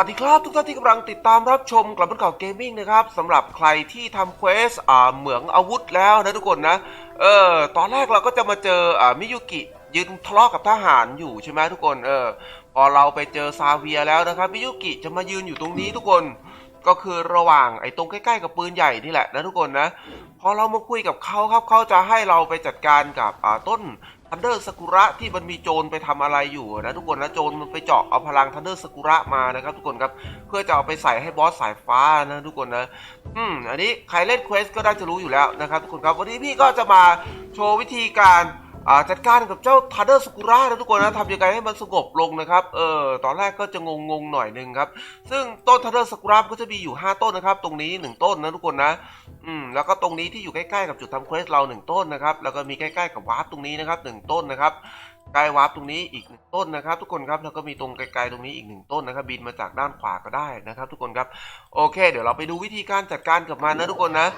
วัสดีครับทุกท่านที่กำลังติดตามรับชมกลับมาเก่าเกมมิ่งนะครับสำหรับใครที่ทำเควสอ่าเหมืองอาวุธแล้วนะทุกคนนะเออตอนแรกเราก็จะมาเจออ่ามิยุกิยืนทะเลาะกับทหารอยู่ใช่ไหมทุกคนเออพอเราไปเจอซาเวียแล้วนะครับมิยุกิจะมายืนอยู่ตรงนี้ทุกคน ก็คือระหว่างไอ้ตรงใกล้ๆกับปืนใหญ่นี่แหละนะทุกคนนะพอเรามาคุยกับเขาครับเขาจะให้เราไปจัดการกับต้นทันเดอร์สกุระที่มันมีโจรไปทำอะไรอยู่นะทุกคนนะโจรมันไปเจาะเอาพลังทันเดอร์สกุระมานะครับทุกคนครับเพื่อจะเอาไปใส่ให้บอสสายฟ้านะทุกคนนะอืมอันนี้ใครเล่นเควสก็ได้จะรู้อยู่แล้วนะครับทุกคนครับวันนี้พี่ก็จะมาโชว์วิธีการ จัดการกับเจ้าทันเดอร์สกุระนะทุกคนนะทำยังไงให้มันสงบลงนะครับเออตอนแรกก็จะงงๆหน่อยนึงครับซึ่งต้นทันเดอร์สกุระก็จะมีอยู่ 5 ต้นนะครับ ตรงนี้ 1 ต้นนะทุกคนนะอืมแล้วก็ตรงนี้ที่อยู่ใกล้ๆกับจุดทำเควสเรา 1 ต้นนะครับแล้วก็มีใกล้ๆกับวาร์ปตรงนี้นะครับ1ต้นนะครับใกล้วาร์ปตรงนี้อีกหนึ่งต้นนะครับ ทุกคนครับแล้วก็มีตรงไกลๆตรงนี้อีกหนึ่งต้นนะครับ บินมาจากด้านขวาก็ได้นะครับ ทุกคนครับโอเค เดี๋ยวเราไปดูวิธีการจัดการกับมันนะทุกคนนะ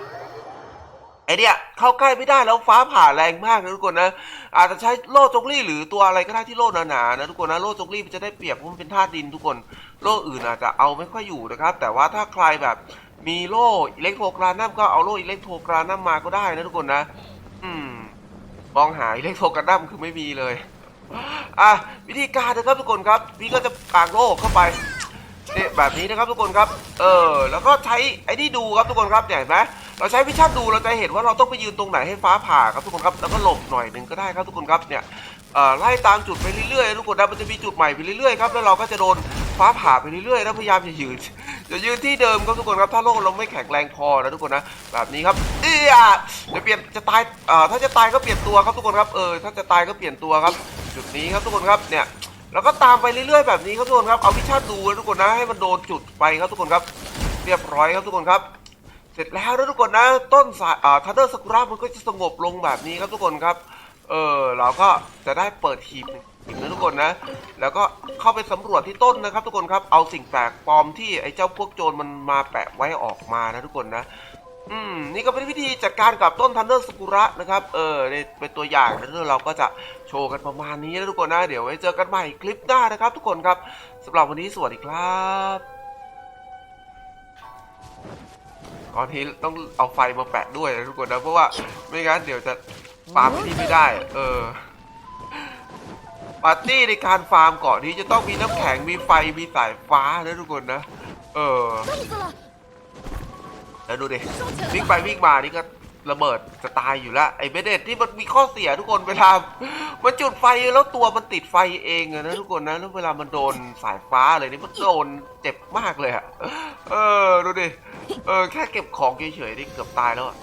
ไอเนี่ยเข้าใกล้ไม่ได้แล้วฟ้าผ่าแรงมากนะทุกคนนะอาจจะใช้โล่จงลี่หรือตัวอะไรก็ได้ที่โล่หนาๆนะทุกคนนะโล่จงลี่มันจะได้เปรียบเพราะมันเป็นธาตุดินทุกคนโล่อื่นอาจจะเอาไม่ค่อยอยู่นะครับ แต่ว่าถ้าใครแบบมีโล่อิเล็กโทรกรานัมก็เอาโล่อิเล็กโทรกรานัมมาก็ได้นะทุกคนนะ อืมมองหาอิเล็กโทรกรานัมคือไม่มีเลยอะวิธีการนะครับทุกคนครับพี่ก็จะกางโล่เข้าไปเนี่ยแบบนี้นะครับทุกคนครับ เออ แล้วก็ใช้ไอ้นี่ดูครับทุกคนครับเนี่ยเห็นไหม เราใช้วิชั่นดูเราจะเห็นว่าเราต้องไปยืนตรงไหนให้ฟ้าผ่าครับทุกคนครับแล้วก็หลบหน่อยหนึ่งก็ได้ครับทุกคนครับเนี่ยไล่ตามจุดไปเรื่อยๆทุกคนนะมันจะมีจุดใหม่ไปเรื่อยๆครับแล้วเราก็จะโดนฟ้าผ่าไปเรื่อยๆนะพยายามอย่ายืนอย่ายืนที่เดิมครับทุกคนครับถ้าโลกเราไม่แข็งแรงพอนะทุกคนนะแบบนี้ครับเอียจะเปลี่ยนจะตายเอ่อถ้าจะตายก็เปลี่ยนตัวครับทุกคนครับเออถ้าจะตายก็เปลี่ยนตัวครับ จุดนี้ครับทุกคนครับเนี่ยแล้วก็ตามไปเรื่อยๆแบบนี้ครับทุกคนครับเอาวิชาดูนะทุกคนนะให้มันโดนจุดไปครับทุกคนครับ เรียบร้อยครับทุกคนครับ เสร็จแล้วนะทุกคนนะต้นสายอ่าทันเดอร์สกุระมันก็จะสงบลงแบบนี้ครับทุกคนครับ เออเราก็จะได้เปิดหีบหีบนะทุกคนนะ แล้วก็เข้าไปสำรวจที่ต้นนะครับ ทุกคนครับเอาสิ่งแปลกปลอมที่ไอ้เจ้าพวกโจรมันมาแปะไว้ออกมานะทุกคนนะอืมนี่ก็เป็นวิธีจัดการกับต้นทันเดอร์สกุระนะครับเออนี่เป็นตัวอย่างนะแล้วเราก็จะโชว์กันประมาณนี้นะทุกคนนะเดี๋ยวไว้เจอกันใหม่คลิปหน้านะครับ ทุกคนครับสำหรับวันนี้สวัสดีครับ ก่อนที่ต้องเอาไฟมาแปะด้วยนะทุกคนนะเพราะว่าไม่งั้นเดี๋ยวจะฟาร์มที่ไม่ได้ เออปาร์ตี้ในการฟาร์มเกาะนี้จะต้องมีน้ำแข็งมีไฟมีสายฟ้านะทุกคนนะ เออแล้วดูดิวิ่งไปวิ่งมานี่ก็ ระเบิดจะตายอยู่ละไอ้เบเดตที่มันมีข้อเสียทุกคนเวลา มันจุดไฟแล้วตัวมันติดไฟเองอะนะทุกคนนะแล้วเวลามันโดนสายฟ้าเลยนี่มันโดนเจ็บมากเลยอะเออดูดิเออแค่เก็บของเฉยๆนี่เกือบตายแล้วอะ